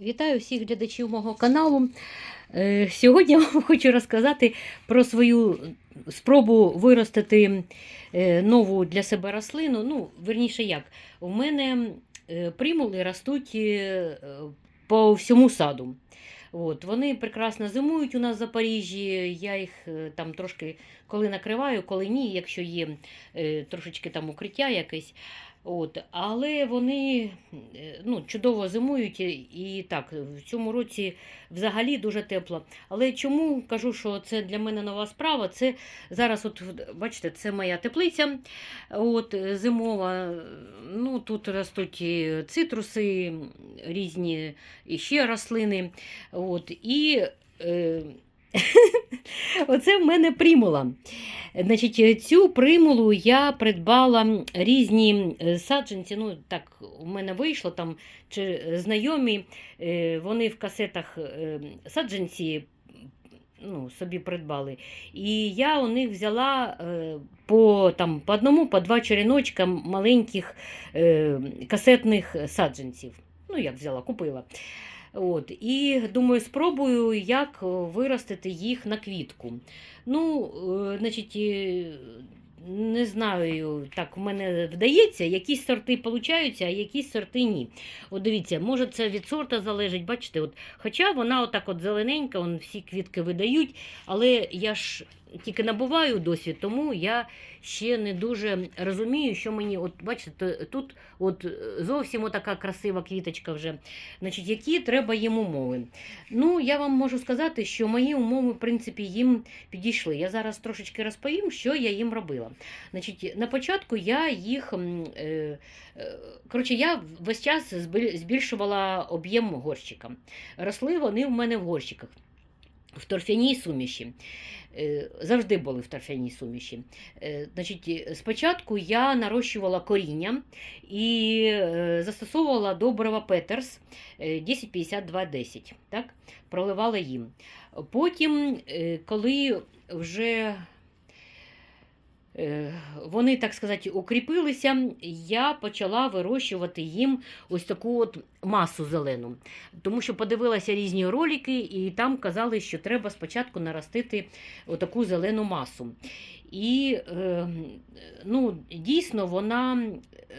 Вітаю всіх глядачів мого каналу. Е, Сьогодні я вам хочу розказати про свою спробу виростити е, нову для себе рослину. Ну, верніше як, у мене е, примули ростуть по всьому саду. От, вони прекрасно зимують у нас в Запоріжжі. Я їх там трошки коли накриваю, коли ні, якщо є трошечки там укриття якесь. От, але вони е, ну, чудово зимують і, так, в цьому році взагалі дуже тепло. Але чому кажу, що це для мене нова справа? Це зараз, от, бачите, це моя теплиця от, зимова. Ну, тут ростуть і цитруси, різні і ще рослини. От, і е, Оце в мене примула. Значить, Цю примулу я придбала різні е, саджанці. Ну, так, у мене вийшло там чи знайомі, е, вони в касетах е, саджанці ну, собі придбали. І я у них взяла е, по, там, по одному, по два череночка маленьких е, касетних саджанців. Ну, як взяла, купила. От, і думаю, спробую, як виростити їх на квітку. Ну, е, значить, е, не знаю, так в мене вдається, якісь сорти получаються, а якісь сорти ні. От дивіться, може це від сорта залежить, бачите, от, хоча вона отак от зелененька, вон всі квітки видають, але я ж тільки набуваю досвід, тому я ще не дуже розумію, що мені, от бачите, тут от зовсім така красива квіточка вже. Значить, які треба їм умови. Ну, я вам можу сказати, що мої умови, в принципі, їм підійшли. Я зараз трошечки розповім, що я їм робила. Значить, на початку я їх. Е, е, коротше, я весь час збільшувала об'єм горщика. Росли вони в мене в горщиках. В торфяній суміші. Е, Завжди були в торфяній суміші. Е, Значить, спочатку я нарощувала коріння і е, застосовувала добрива Петерс е, 105210. Так? Проливала їм. Потім, коли вже вони, так сказати, укріпилися, я почала вирощувати їм ось таку от масу зелену. Тому що подивилася різні ролики, і там казали, що треба спочатку наростити отаку зелену масу. І е, ну, дійсно, вона,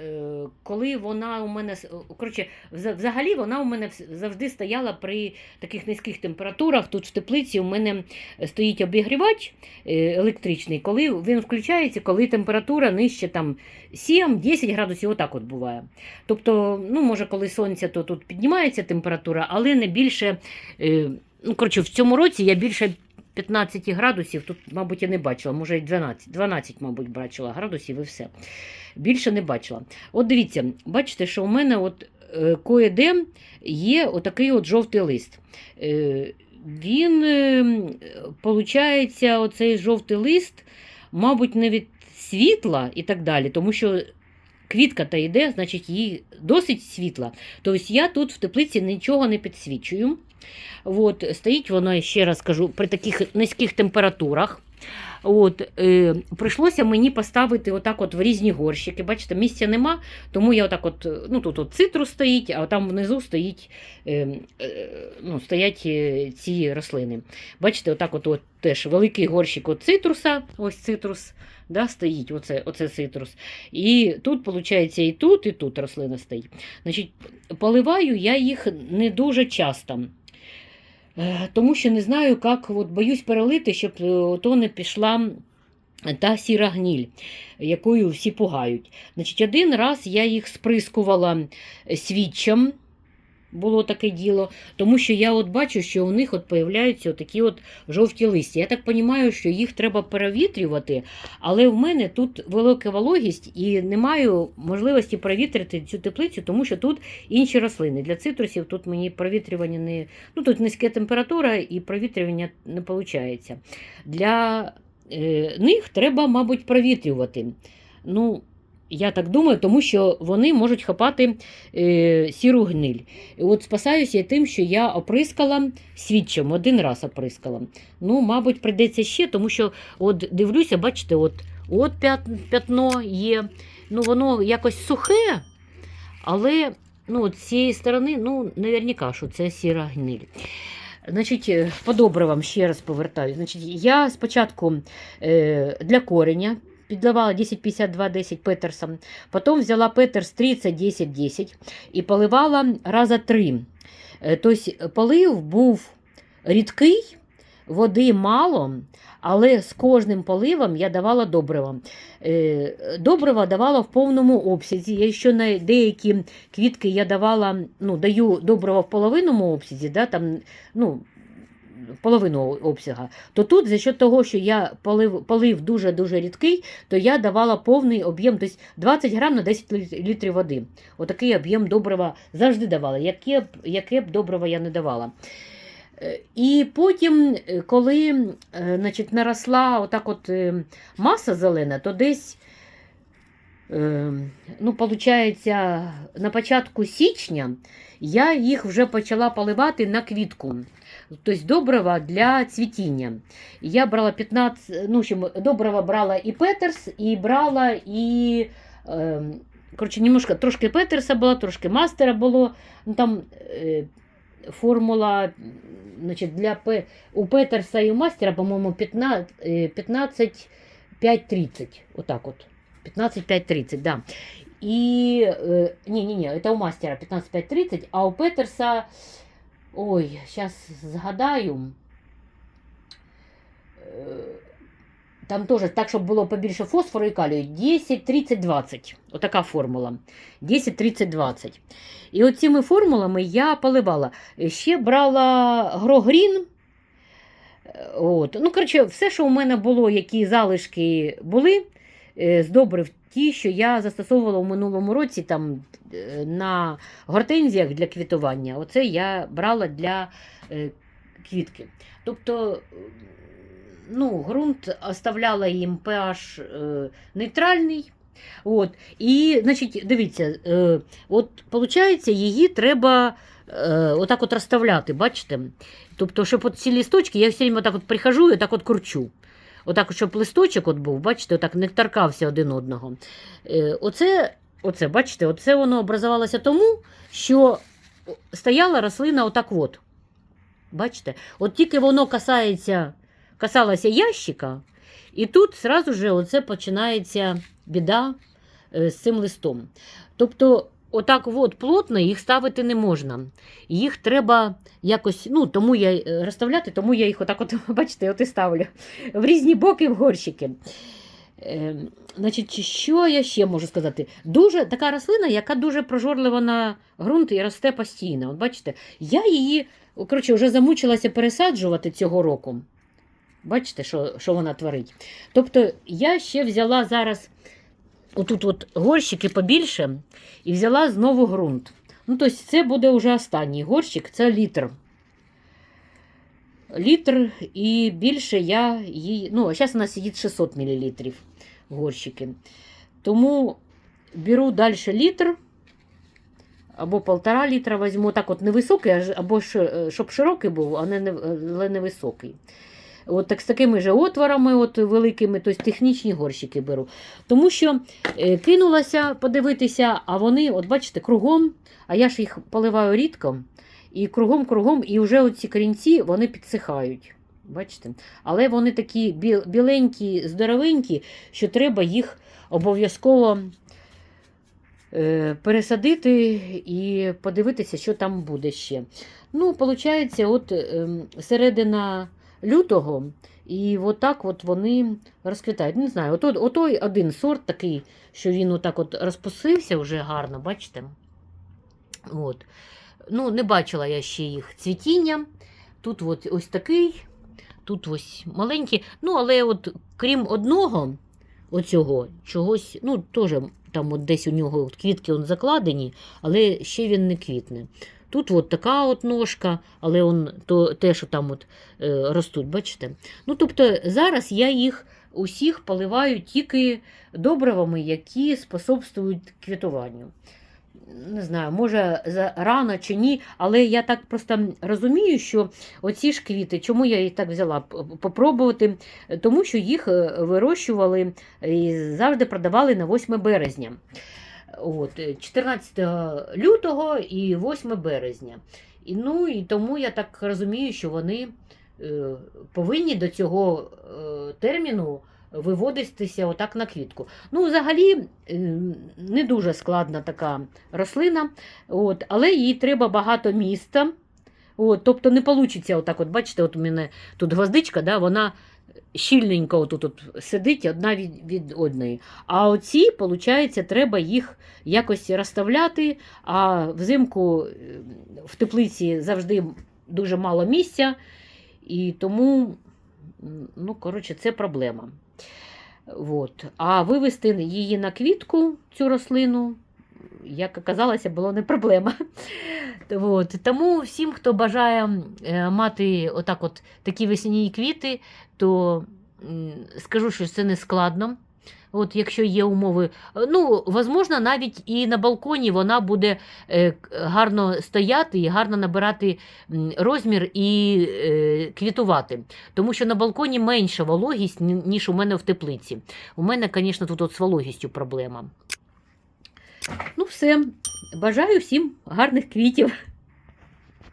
е, коли вона у мене коротше, взагалі вона у мене завжди стояла при таких низьких температурах. Тут в теплиці у мене стоїть обігрівач е, електричний, коли він включається, коли температура нижче там 7-10 градусів, отак от буває. Тобто, ну, може, коли сонце, то тут піднімається температура, але не більше. Е, ну, коротше, в цьому році я більше 15 градусів, тут, мабуть, я не бачила, може, й 12, 12, мабуть, бачила градусів і все. Більше не бачила. От дивіться, бачите, що у мене от е, кое-де є отакий от жовтий лист. Е, він, е, получається, оцей жовтий лист, мабуть, не від світла і так далі, тому що квітка та йде, значить, їй досить світла. Тобто я тут в теплиці нічого не підсвічую. От, стоїть воно, ще раз кажу, при таких низьких температурах. От, е, прийшлося мені поставити отак от в різні горщики. Бачите, місця нема, тому я отак от, ну тут от цитрус стоїть, а там внизу стоїть, е, е, ну, стоять е, ці рослини. Бачите, отак от, от теж великий горщик от цитруса, ось цитрус, да, стоїть, оце, оце цитрус. І тут, виходить, і тут, і тут рослина стоїть. Значить, поливаю я їх не дуже часто. Е, Тому що не знаю, як от боюсь перелити, щоб е, то не пішла та сіра гніль, якою всі пугають. Значить, один раз я їх сприскувала свідчам. Було таке діло, тому що я от бачу, що у них от появляються такі от жовті листя. Я так розумію, що їх треба перевітрювати, але в мене тут велика вологість і не маю можливості провітрити цю теплицю, тому що тут інші рослини. Для цитрусів тут мені провітрювання не. Ну, тут низька температура і провітрювання не виходить. Для е, них треба, мабуть, провітрювати. Ну, я так думаю, тому що вони можуть хапати е, сіру гниль. І от спасаюся я тим, що я оприскала свідчим, один раз оприскала. Ну, мабуть, прийдеться ще, тому що от дивлюся, бачите, от, от пятно є. Ну, воно якось сухе, але ну, з цієї сторони, ну, наверняка, що це сіра гниль. Значить, е, по добривам ще раз повертаю. Значить, я спочатку е, для кореня підливала 10-52-10 Петерсом, потім взяла Петерс 30-10-10 і поливала раза три. Тобто полив був рідкий, води мало, але з кожним поливом я давала добрива. Е, Добрива давала в повному обсязі. Я ще на деякі квітки я давала, ну, даю добрива в половинному обсязі, да, там, ну, половину обсяга. То тут, за счет того, що я полив, полив дуже-дуже рідкий, то я давала повний об'єм, тобто 20 грам на 10 літрів води. Отакий об'єм добрива завжди давала, яке б, яке б добрива я не давала. Е, І потім, е, коли е, значить, наросла отак от маса зелена, то десь, ну, получається, на початку січня я їх вже почала поливати на квітку. Тобто добрива для цвітіння. Я брала 15, ну, добрива брала і Петерс, і брала і. Е, коротше, немножко, трошки Петерса було, трошки мастера було. Ну, там е, формула значить, для у Петерса і у мастера, по-моєму, 15, е, 15 5-30. Отак от. 15-5-30, да. Е, ні, ні, ні, це у мастера 15-5-30, а у Петерса, ой, зараз згадаю. Е, Там теж так, щоб було побільше фосфору і калію. 10, 30, 20. Отака формула. 10, 30, 20. І оціми формулами я поливала. Ще брала грогрін. От. Ну, коротше, все, що у мене було, які залишки були з добрив, ті, що я застосовувала у минулому році там, е, на гортензіях для квітування. Оце я брала для е, квітки. Тобто, ну, ґрунт оставляла їм pH е, нейтральний. От. І, значить, дивіться, е, от, виходить, її треба е, отак от розставляти, бачите? Тобто, щоб от ці лісточки, я все время отак от прихожу і отак от кручу. Отак, щоб листочок от був, бачите, отак не торкався один одного. Е, оце, оце, бачите, оце воно образувалося тому, що стояла рослина отак от. Бачите? От тільки воно касається, касалося ящика, і тут сразу же оце починається біда е, з цим листом. Тобто, отак от плотно їх ставити не можна. Їх треба якось, ну, тому я е, розставляти, тому я їх отак, от, бачите, от і ставлю в різні боки в горщики. Е, значить, що я ще можу сказати? Дуже така рослина, яка дуже прожорлива на ґрунт і росте постійно. От бачите, я її коротше, вже замучилася пересаджувати цього року. Бачите, що, що вона творить. Тобто я ще взяла зараз отут от горщики побільше і взяла знову ґрунт. Ну, тобто це буде вже останній горщик, це літр. Літр і більше я її. Ну, а зараз нас сидить 600 мл горщики. Тому беру далі літр або полтора літра візьму. Так от невисокий, або щоб широкий був, але невисокий. От так з такими же отворами, от великими, тобто технічні горщики беру. Тому що е, кинулася подивитися, а вони, от бачите, кругом, а я ж їх поливаю рідко, і кругом-кругом, і вже оці корінці вони підсихають. Бачите? Але вони такі біленькі, здоровенькі, що треба їх обов'язково е, пересадити і подивитися, що там буде ще. Ну, виходить, от ем, середина лютого, і отак от вони розквітають. Не знаю, ото, отой один сорт такий, що він отак от розпустився вже гарно, бачите? От. Ну, не бачила я ще їх цвітіння. Тут от ось такий, тут ось маленький. Ну, але от крім одного, оцього, чогось, ну, теж там от десь у нього от квітки он закладені, але ще він не квітне. Тут от така от ножка, але он, то, те, що там от, е, ростуть, бачите? Ну, тобто зараз я їх усіх поливаю тільки добривами, які способствують квітуванню. Не знаю, може рано чи ні, але я так просто розумію, що оці ж квіти, чому я їх так взяла? Попробувати, тому що їх е, вирощували і завжди продавали на 8 березня. От, е, 14 лютого і 8 березня. І, ну, і тому я так розумію, що вони е, повинні до цього е, терміну виводитися отак на квітку. Ну, взагалі, е, не дуже складна така рослина, от, але їй треба багато міста. От, тобто не вийде, отак, от, бачите, от у мене тут гвоздичка, да, вона щільненько отут от сидить одна від, від одної. А оці, виходить, треба їх якось розставляти, а взимку е, в теплиці завжди дуже мало місця, і тому, ну, коротше, це проблема. От. А вивести її на квітку, цю рослину, як оказалося, було не проблема. От. Тому всім, хто бажає е, мати отак от такі весняні квіти, то скажу, що це не складно. От якщо є умови, Е, ну, возможно, навіть і на балконі вона буде е, гарно стояти і гарно набирати розмір і е, квітувати. Тому що на балконі менша вологість, ніж у мене в теплиці. У мене, звісно, тут от з вологістю проблема. Ну, все. Бажаю всім гарних квітів.